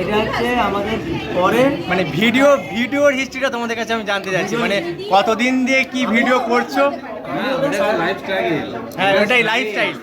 এটা হচ্ছে আমাদের পরে মানে ভিডিও ভিডিওর হিস্ট্রিটা তোমাদের কাছে আমি জানতে চাইছি মানে কতদিন দিয়ে কি ভিডিও করছ? হ্যাঁ ওটাই লাইফস্টাইল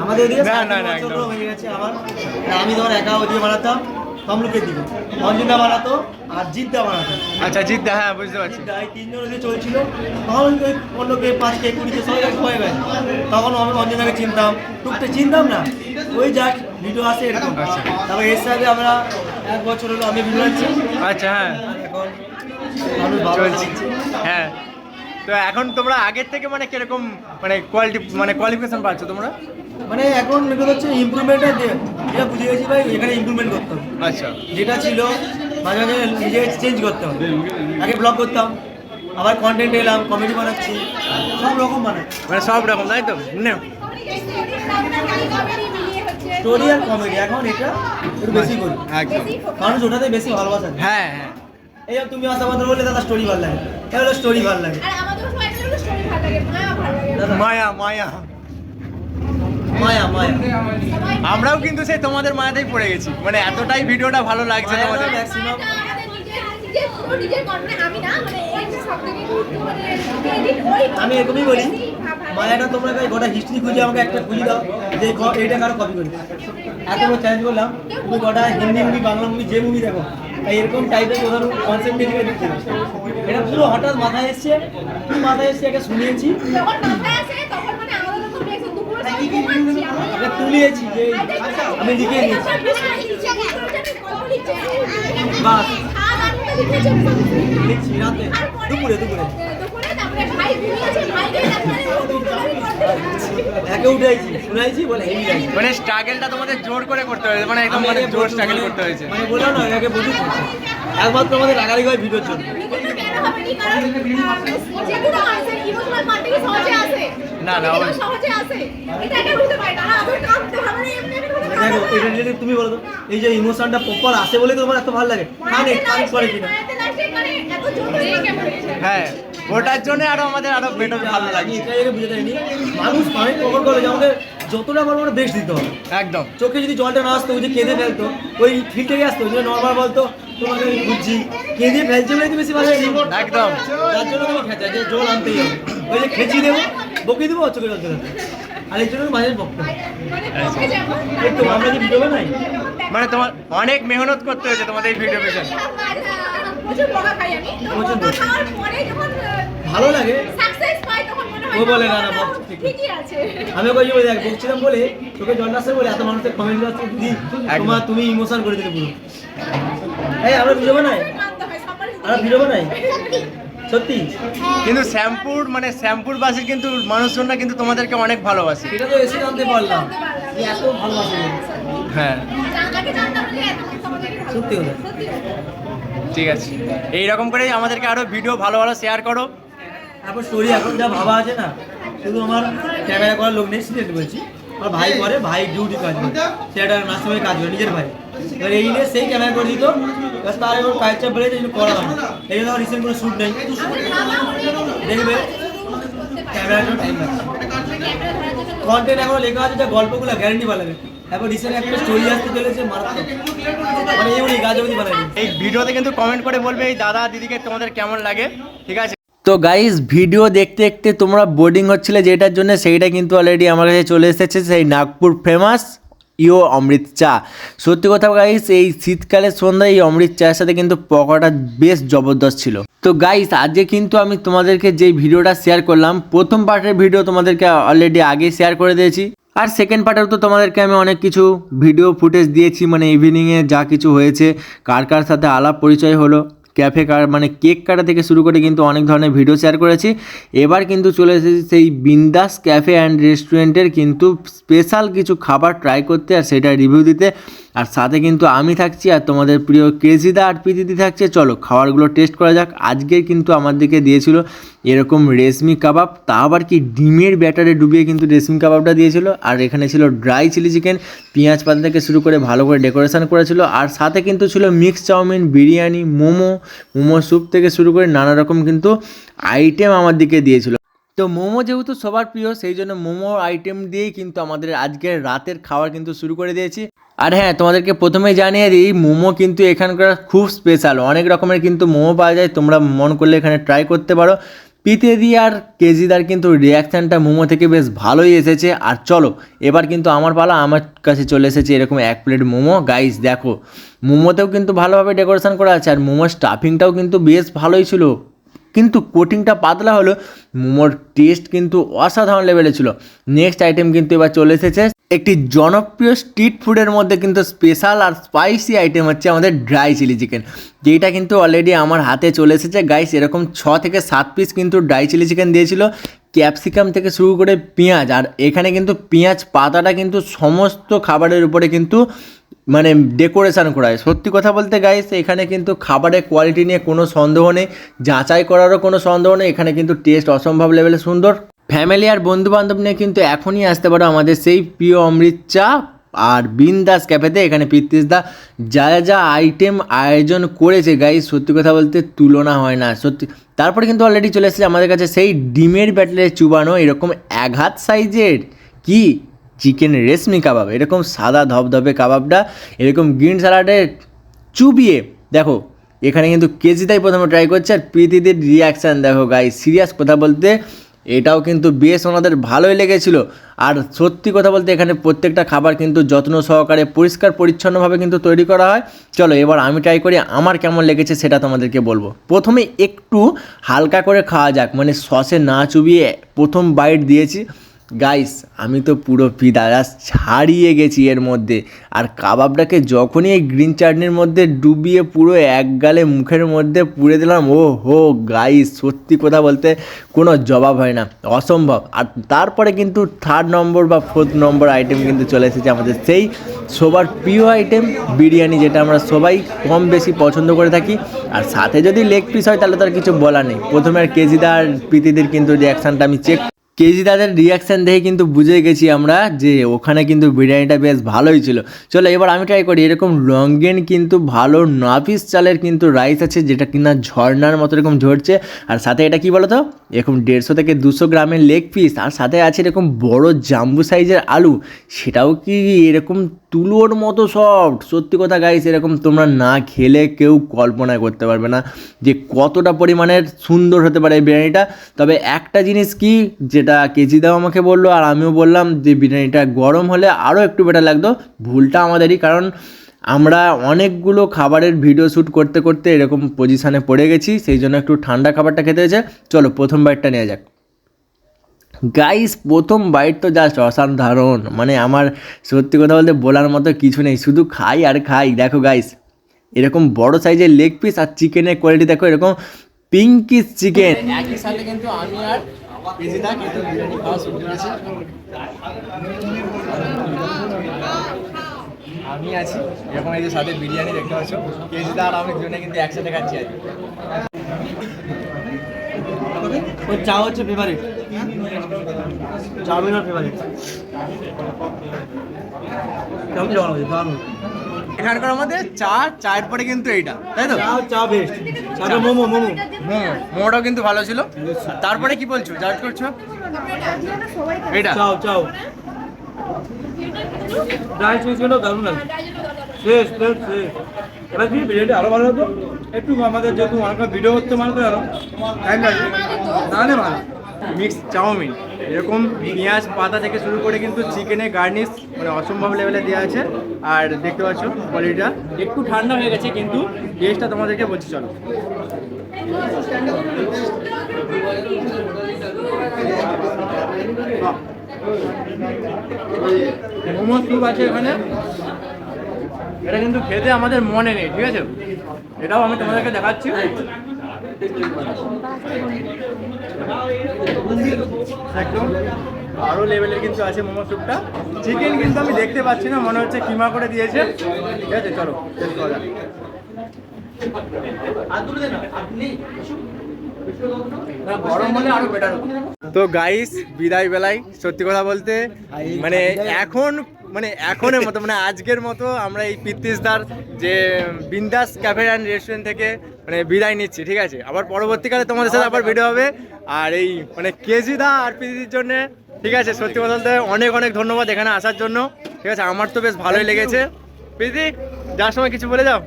আমাদের না, না, না। হয়ে আমি ধর একা ওদিকে বানাতাম। তমলুকের দিকে অঞ্জনা বানাতো আর জিদ্দা বানাতো আচ্ছা জিদ্দা হ্যাঁ বুঝতে পারছি জিদ্দা এই তিনজন ওদিকে চলছিল তখন ওই পনেরো কে পাঁচ কে কুড়িতে সবাই এক হয়ে গেছে তখন আমি অঞ্জনাকে চিনতাম টুকটা চিনতাম না ওই যাক ভিডিও আসে এরকম। তারপর এর সাথে আমরা এক বছর হলো আমি ভিডিও আছি আচ্ছা হ্যাঁ এখন মানুষ ভালো। হ্যাঁ তো এখন তোমরা আগের থেকে মানে কীরকম মানে কোয়ালিটি মানে কোয়ালিফিকেশন পাচ্ছ তোমরা? মানে এখন হচ্ছে ইমপ্রুভমেন্টের যেটা বুঝে গেছি ভাই এখানে ইমপ্রুভমেন্ট করতে হবে। আচ্ছা। যেটা ছিল মাঝে মাঝে নিজে চেঞ্জ করতে হবে। আগে ব্লগ করতাম আবার কন্টেন্ট এলাম কমেডি বানাচ্ছি সব রকম বানাচ্ছি। মানে সব রকম তাই তো? নে। স্টোরি আর কমেডি এখন এটা একটু বেশি করি। একদম। মানুষ ওটাতে বেশি ভালোবাসা হ্যাঁ হ্যাঁ। এই তুমি আশা বললে দাদা স্টোরি ভালো লাগে। এটা হলো স্টোরি ভালো লাগে। দাদা। মায়া মায়া। মায়া মায়া। আমরাও কিন্তু সেই তোমাদের মায়াতেই পড়ে গেছি। মানে এতটাই ভিডিওটা ভালো লাগছে তোমাদের। ম্যাক্সিমাম আমি এরকমই বলি। মায়াটা তোমরা ভাই গোটা হিস্ট্রি খুঁজে আমাকে একটা খুঁজে দাও যে এইটা কারও কপি করি এত বড় চ্যালেঞ্জ করলাম তুমি গোটা হিন্দি মুভি বাংলা মুভি যে মুভি দেখো এরকম টাইপের কোথাও কনসেপ্ট এটা পুরো হঠাৎ মাথায় এসছে কি মাথায় এসছে একে শুনিয়েছি। মানে স্ট্রাগলটা তোমাদের জোর করে করতে হয়েছে মানে একদম জোর স্ট্রাগল করতে হয়েছে। মানে বললাম না, একে বলি। একমাত্র আমাদের রাগারি হয় ভিডিওর জন্য। না, না, অবশ্যই। সহজে আসে এটা একটা হতে পারে না। হবে এমনি এটা নিয়ে তুমি বলো তো এই যে ইমোশনটা প্রপার আসে বলে তোমার এত ভালো লাগে। কানে কান। করে কিনা হ্যাঁ ওটার জন্য আরও আমাদের আরও বেটার ভালো এটা বুঝে মানুষ অনেক প্রকার করে যে আমাকে যতটা পারব আমরা বেস্ট দিতে হবে। একদম। চোখে যদি জলটা না আসতো ওই যে কেঁদে ফেলতো ওই ফিট থেকে আসতো যে নর্মাল বলতো তোমাকে আমি বুঝছি কেঁদে ফেলছে বলে তো বেশি ভালো একদম। তার জন্য তুমি খেঁচা যে জল আনতেই হবে ওই যে খেঁচি দেবো বকে দেবো চোখে জল চলে আসবে। আর এই জন্য। আমরা যে ভিডিও বানাই। মানে তোমার অনেক মেহনত করতে হয়েছে তোমাদের এই ভিডিও পেছনে। ভালো লাগে। সাকসেস পাই তখন ও বলে না, না, আমি দেখ বলছিলাম বলে তোকে জল আসছে বলে এত মানুষের কমেন্ট আসছে তোমার তুমি ইমোশন করে দিলে পুরো। এই আমরা ভিডিও বানাই? আমরা ভিডিও বানাই? সত্যি। কিন্তু শ্যামপুর মানে শ্যামপুর বাসে কিন্তু মানুষজনরা কিন্তু তোমাদেরকে অনেক ভালোবাসে। সেটা তো এসে জানতে পারলাম। এত ভালোবাসে? হ্যাঁ। সত্যি ঠিক আছে। এই রকম করেই আমাদেরকে আরও ভিডিও ভালো ভালো শেয়ার করো। তারপর স্টোরি এখন যা ভাবা আছে না শুধু আমার ক্যামেরা করার লোক নেই সিরিয়াস বলছি আমার ভাই করে ভাই ডিউটি কাজ করে। সে একটা নার্সিংহোমে কাজ করে নিজের ভাই। এবার এই নিয়ে সেই ক্যামেরা করে দিত ব্যাস তার এবার কাজ চাপ বেড়েছে করা হয়। এই জন্য রিসেন্ট কোনো শ্যুট নেই। দেখবে ক্যামেরার টাইম লাগছে কন্টেন্ট এখন লেখা আছে যে গল্পগুলো গ্যারান্টি ভালো লাগে এখন রিসেন্ট একটা স্টোরি আসতে চলেছে মারাত্মক। মানে এই ভিডিওতে কিন্তু কমেন্ট করে বলবে এই দাদা দিদিকে তোমাদের কেমন লাগে? ঠিক আছে? তো গাইজ ভিডিও দেখতে দেখতে তোমরা বোর্ডিং হচ্ছিলে যেটার জন্য সেইটা কিন্তু অলরেডি আমার কাছে চলে এসেছে সেই নাগপুর ফেমাস ইও অমৃত চা। সত্যি কথা গাইস এই শীতকালের সন্ধ্যায় এই অমৃত চায়ের সাথে কিন্তু পকোড়া বেশ জবরদস্ত ছিল। তো গাইস আজকে কিন্তু আমি তোমাদেরকে যেই ভিডিওটা শেয়ার করলাম, প্রথম পার্টের ভিডিও তোমাদেরকে অলরেডি আগে শেয়ার করে দিয়েছি। আর সেকেন্ড পার্টেও তো তোমাদেরকে আমি অনেক কিছু ভিডিও ফুটেজ দিয়েছি মানে ইভিনিংয়ে যা কিছু হয়েছে, কার কার সাথে আলাপ পরিচয় হলো। ক্যাফে কার মানে কেক কাটা থেকে শুরু করে কিন্তু অনেক ধরনের ভিডিও শেয়ার করেছি। এবার কিন্তু চলে এসেছি সেই বিন্দাস ক্যাফে অ্যান্ড রেস্টুরেন্টের কিন্তু স্পেশাল কিছু খাবার ট্রাই করতে আর সেটা রিভিউ দিতে। আর সাথে কিন্তু আমি থাকছি আর তোমাদের প্রিয় ক্রেজিদা আর প্রীতিদি থাকছে। চলো খাবারগুলো টেস্ট করা যাক। আজকে কিন্তু আমার দিকে দিয়েছিল এরকম রেশমি কাবাব, তা আবার কি ডিমের ব্যাটারে ডুবিয়ে কিন্তু রেশমি কাবাবটা দিয়েছিল? আর এখানে ছিল ড্রাই চিলি চিকেন, পেঁয়াজ পাতা থেকে শুরু করে ভালো করে ডেকোরেশন করেছিল, আর সাথে কিন্তু ছিল mix chowmein, biryani, momo momo soup থেকে শুরু করে নানা রকম কিন্তু আইটেম আমার দিকে দিয়েছিল। তো মোমো যেহেতু সবার প্রিয়, সেই জন্য মোমো আইটেম দিয়েই কিন্তু আমাদের আজকের রাতের খাবার কিন্তু শুরু করে দিয়েছি। আর হ্যাঁ তোমাদেরকে প্রথমেই জানিয়ে দিই, মোমো কিন্তু এখানকার খুব স্পেশাল অনেক রকমের কিন্তু মোমো পাওয়া যায়, তোমরা মন করলে এখানে ট্রাই করতে পারো। পিতেদি আর কেজিদার কিন্তু রিয়াকশানটা মোমো থেকে বেশ ভালোই এসেছে। আর চলো, এবার কিন্তু আমার পালা আমার কাছে চলে এসেছে এরকম এক প্লেট মোমো। গাইস দেখো, মোমোতেও কিন্তু ভালোভাবে ডেকোরেশন করা আছে আর মোমোর স্টাফিংটাও কিন্তু বেশ ভালোই ছিল। কিন্তু কোটিংটা পাতলা হলো, মোমোর টেস্ট কিন্তু অসাধারণ লেভেলে ছিল। নেক্সট আইটেম কিন্তু এবার চলে এসেছে একটি জনপ্রিয় স্ট্রিট ফুডের মধ্যে কিন্তু স্পেশাল আর স্পাইসি আইটেম হচ্ছে আমাদের ড্রাই চিলি চিকেন যেটা কিন্তু অলরেডি আমার হাতে চলে এসেছে। গাইস এরকম ছ থেকে সাত পিস কিন্তু ড্রাই চিলি চিকেন দিয়েছিল। ক্যাপসিকাম থেকে শুরু করে পেঁয়াজ আর এখানে কিন্তু পেঁয়াজ পাতাটা কিন্তু সমস্ত খাবারের উপরে কিন্তু মানে ডেকোরেশন করা হয়। সত্যি কথা বলতে গাইস এখানে কিন্তু খাবারের কোয়ালিটি নিয়ে কোনো সন্দেহ নেই। যাচাই করারও কোনো সন্দেহ নেই। এখানে কিন্তু টেস্ট অসম্ভব লেভেলে সুন্দর। ফ্যামিলি আর বন্ধু বান্ধব নিয়ে কিন্তু এখনই আসতে পারো আমাদের সেই প্রিয় অমৃত চা আর বিন্দাস ক্যাফেতে। এখানে দা যা যা আইটেম আয়োজন করেছে গাই সত্যি কথা বলতে তুলনা হয় না। সত্যি, তারপরে কিন্তু অলরেডি চলে এসেছে আমাদের কাছে সেই ডিমের ব্যাটলে চুবানো, এরকম এক হাত সাইজের কি? চিকেন রেশমি কাবাব, এরকম সাদা ধবধবে কাবাবটা, এরকম গ্রিন স্যালাডে চুবিয়ে। দেখো, এখানে কিন্তু কেজিটাই প্রথমে ট্রাই করছে আর প্রীতিদের রিয়াকশান দেখো গাই সিরিয়াস কথা বলতে এটাও কিন্তু বেশ ওনাদের ভালোই লেগেছিল। আর সত্যি কথা বলতে এখানে প্রত্যেকটা খাবার কিন্তু যত্ন সহকারে পরিষ্কার পরিচ্ছন্নভাবে কিন্তু তৈরি করা হয়। চলো, এবার আমি ট্রাই করি, আমার কেমন লেগেছে সেটা তোমাদেরকে বলব। প্রথমে একটু হালকা করে খাওয়া যাক মানে সসে না চুবিয়ে প্রথম বাইট দিয়েছি। গাইস আমি তো পুরো ফিদা জাস্ট ছাড়িয়ে গেছি এর মধ্যে। আর কাবাবটাকে যখনই এই গ্রিন চাটনির মধ্যে ডুবিয়ে পুরো এক গালে মুখের মধ্যে পুড়ে দিলাম ও হো গাইস সত্যি কথা বলতে কোনো জবাব হয় না, অসম্ভব। আর তারপরে কিন্তু থার্ড নম্বর বা ফোর্থ নম্বর আইটেম কিন্তু চলে এসেছে আমাদের। সেই সবার প্রিয় আইটেম বিরিয়ানি, যেটা আমরা সবাই কম বেশি পছন্দ করে থাকি। আর সাথে যদি লেগ পিস হয়, তাহলে তার কিছু বলার নেই। প্রথমে আর কেজিদার, প্রীতিদের কিন্তু রিয়াকশানটা আমি চেক কেজি দাদের রিয়াকশান দেখে কিন্তু বুঝে গেছি আমরা যে ওখানে কিন্তু বিরিয়ানিটা বেশ ভালোই ছিল। চলো এবার আমি ট্রাই করি, এরকম লঙ্গেন কিন্তু ভালো নাফিস চালের কিন্তু রাইস আছে যেটা কিনা ঝর্নার মতো এরকম ঝরছে। আর সাথে এটা কি বলো তো এরকম দেড়শো থেকে দুশো গ্রামের লেগ পিস আর সাথে আছে এরকম বড় জাম্বু সাইজের আলু। সেটাও কি এরকম তুলোর মতো সফট সত্যি কথা গাইস এরকম তোমরা না খেলে কেউ কল্পনা করতে পারবে না যে কতটা পরিমাণের সুন্দর হতে পারে এই বিরিয়ানিটা। তবে একটা জিনিস কি যেটা কেজিদাও আমাকে বলল আর আমিও বললাম যে বিরিয়ানিটা গরম হলে আরও একটু বেটার লাগতো। ভুলটা আমাদেরই, কারণ আমরা অনেকগুলো খাবারের ভিডিও শ্যুট করতে করতে এরকম পজিশানে পড়ে গেছি, সেই জন্য একটু ঠান্ডা খাবারটা খেতে হয়েছে। চলো, প্রথম বাইটটা নেওয়া যাক। গাইস প্রথম বাইট তো জাস্ট অসাধারণ। মানে আমার সত্যি কথা বলতে বলার মতো কিছু নেই, শুধু খাই আর খাই। দেখো গাইস এরকম বড় সাইজের লেগ পিস আর চিকেনের কোয়ালিটি দেখো, এরকম পিঙ্কিস চিকেন একই সাথে কিন্তু আমি আর কেজিদা কিন্তু বিরিয়ানি খাওয়া শুরু করেছি আমি আছি, এরকম এই যে সাথে বিরিয়ানি দেখতে পাচ্ছ। কেজিদা আর আমি দুজনে কিন্তু একসাথে খাচ্ছি আজ। ওর চা হচ্ছে ফেভারিট চাউমিন আর ফেভারিট জল হচ্ছে দারুণ। এখানকার আমাদের চা চায়ের পরে কিন্তু এইটা তাই তো? চা বেস্ট মোমো মোমো মোমো। মোমোটাও কিন্তু ভালো ছিল। তারপরে কি বলছো? জাজ করছ? এটা চাও চাও। চিজ দারুণ লাগে। শেষ শেষ শেষ। এবার কি বিরিয়ানি আরও ভালো হতো? একটু আমাদের যেহেতু অনেক ভিডিও করতে মানে তো আরও। টাইম লাগবে তাহলে ভালো। Mix chowmein. এরকম পেঁয়াজ পাতা থেকে শুরু করে কিন্তু চিকেনের গার্নিশ মানে অসম্ভব লেভেলে দেওয়া আছে। আর দেখতে পাচ্ছ কোয়ালিটিটা একটু ঠান্ডা হয়ে গেছে, কিন্তু টেস্টটা তোমাদেরকে বলছি, চলো। মোমো স্যুপ আছে এখানে। এটা কিন্তু খেতে আমাদের মনে নেই, ঠিক আছে? এটাও আমি তোমাদেরকে দেখাচ্ছি। একদম। আরও লেভেলের কিন্তু আছে মোমো স্যুপটা। চিকেন কিন্তু আমি দেখতে পাচ্ছি না মনে হচ্ছে কিমা করে দিয়েছে। ঠিক আছে চলো টেস্ট করা তো গাইস বিদায় বেলায় সত্যি কথা বলতে মানে এখন মানে এখনের মতো মানে আজকের মতো আমরা এই পিত্তিসদার যে বিন্দাস ক্যাফে অ্যান্ড রেস্টুরেন্ট থেকে মানে বিদায় নিচ্ছি ঠিক আছে? আবার পরবর্তীকালে তোমাদের সাথে আবার ভিডিও হবে। আর এই মানে কেজিদা আর পিদির জন্য ঠিক আছে সত্যি কথা বলতে অনেক অনেক ধন্যবাদ এখানে আসার জন্য। ঠিক আছে আমার তো বেশ ভালোই লেগেছে। প্রীতি যার সময় কিছু বলে যাও।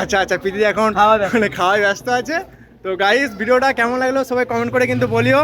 আচ্ছা আচ্ছা প্রীতি এখন। মানে খাওয়ায় ব্যস্ত আছে। তো গাইস ভিডিওটা কেমন লাগল সবাই কমেন্ট করে কিন্তু বলিও।